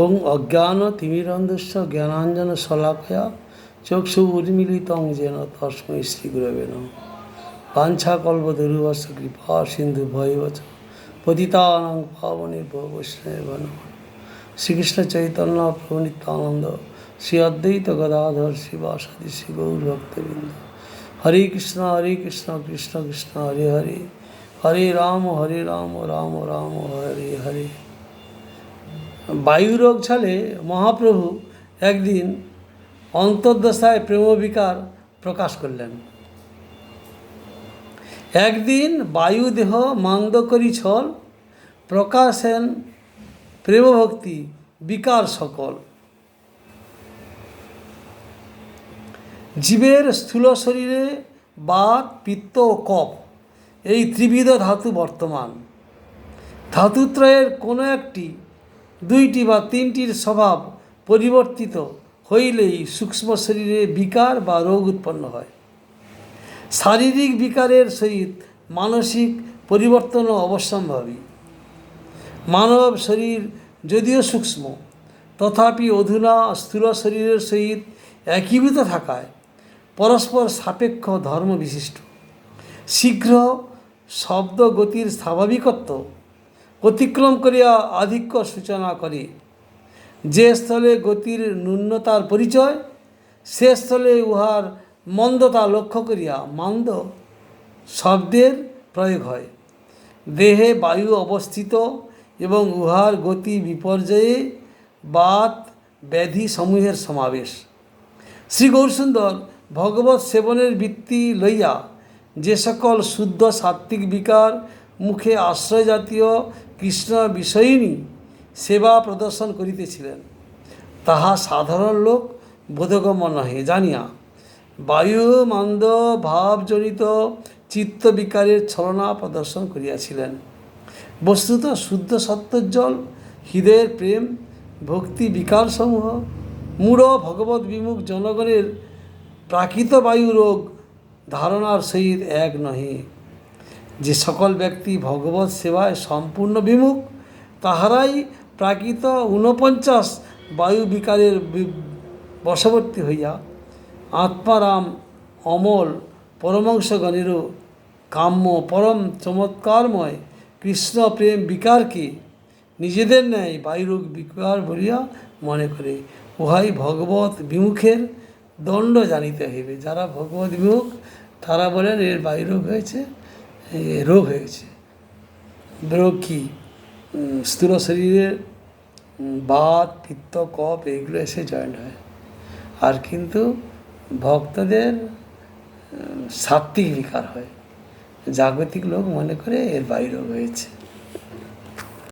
ওং অজ্ঞান তিমিরন্ধস্য জ্ঞানাঞ্জন শলাকয়া চক্ষু উন্মিলিতং যেন তস্মৈ শ্রী গুরবে নম। বাঞ্ছা কল্প দুর্বশ কৃপা সিন্ধু ভয়বচ পতিতানাং পাবনের বৈষ্ণব শ্রীকৃষ্ণ চৈতন্য প্রভু নিত্যানন্দ, শ্রী অদ্বৈত গদাধর শিবাসাদি শ্রী গৌর ভক্তবৃন্দ। হরে কৃষ্ণ হরে কৃষ্ণ কৃষ্ণ কৃষ্ণ, হরে হরে। হরে রাম হরে রাম রাম রাম, হরে হরে। বায়ুরোগ ছালে মহাপ্রভু একদিন অন্তর্দশায় প্রেমবিকার প্রকাশ করলেন। একদিন বায়ুদেহ মান্দ করি ছল, প্রকাশেন প্রেমভক্তি বিকার সকল। জীবের স্থূল শরীরে বাত, পিত্ত ও কফ, এই ত্রিবিধ ধাতু বর্তমান। ধাতুত্রয়ের কোনো একটি দুইটি বা তিনটির স্বভাব পরিবর্তিত হইলেই সূক্ষ্ম শরীরে বিকার বা রোগ উৎপন্ন হয়। শারীরিক বিকারের সহিত মানসিক পরিবর্তনও অবশ্যম্ভাবী। মানব শরীর যদিও সূক্ষ্ম, তথাপি অধুনা স্থূল শরীরের সহিত একীভূত থাকায় পরস্পর সাপেক্ষ ধর্ম বিশিষ্ট শীঘ্র শব্দ গতির স্বাভাবিকত্ব অতিক্রম করিয়া আধিক্য সূচনা করে। যে স্থলে গতির ন্যূনতার পরিচয়, সে স্থলে উহার মন্দতা লক্ষ্য করিয়া মন্দ শব্দের প্রয়োগ হয়। দেহে বায়ু অবস্থিত এবং উহার গতি বিপর্যয়ে বাত ব্যাধি সমূহের সমাবেশ। শ্রী গৌরসুন্দর ভগবত সেবনের বৃত্তি লইয়া যে সকল শুদ্ধ সাত্ত্বিক বিকার মুখে আশ্রয় জাতীয় কৃষ্ণ বিষয়িনী সেবা প্রদর্শন করিতেছিলেন। তাহা সাধারণ লোক বোধগম্য নহে। জানিয়া বায়ু মন্দ ভাবজনিত চিত্ত বিকারের ছলনা প্রদর্শন করিয়াছিলেন। বস্তুত শুদ্ধ সত্যের জল হৃদয়ের প্রেম, ভক্তি বিকারসমূহ মূঢ় ভগবত বিমুখ জনগণের প্রাকৃত বায়ু রোগ ধারণার সহিত এক নহে। যে সকল ব্যক্তি ভগবত সেবায় সম্পূর্ণ বিমুখ, তাহারাই প্রাকৃত ঊনপঞ্চাশ বায়ু বিকারের বশবর্তী হইয়া আত্মারাম অমল পরমাংশগণেরও কাম্য পরম চমৎকারময় কৃষ্ণ প্রেম বিকারকে নিজেদের ন্যায় বায়ুরোগ বিকার বলিয়া মনে করে। উহাই ভগবত বিমুখের দণ্ড জানিতে হইবে। যারা ভগবত বিমুখ, তারা বলেন এর বায়ুরোগ হয়েছে। রোগ হয়েছে। রোগ কী? স্থূল শরীরের বাত, পিত্ত কপ এইগুলো এসে জয়েন্ট হয়। আর কিন্তু ভক্তদের সাত্বিক বিকার হয়। জাগতিক লোক মনে করে এর বাইরেও হয়েছে।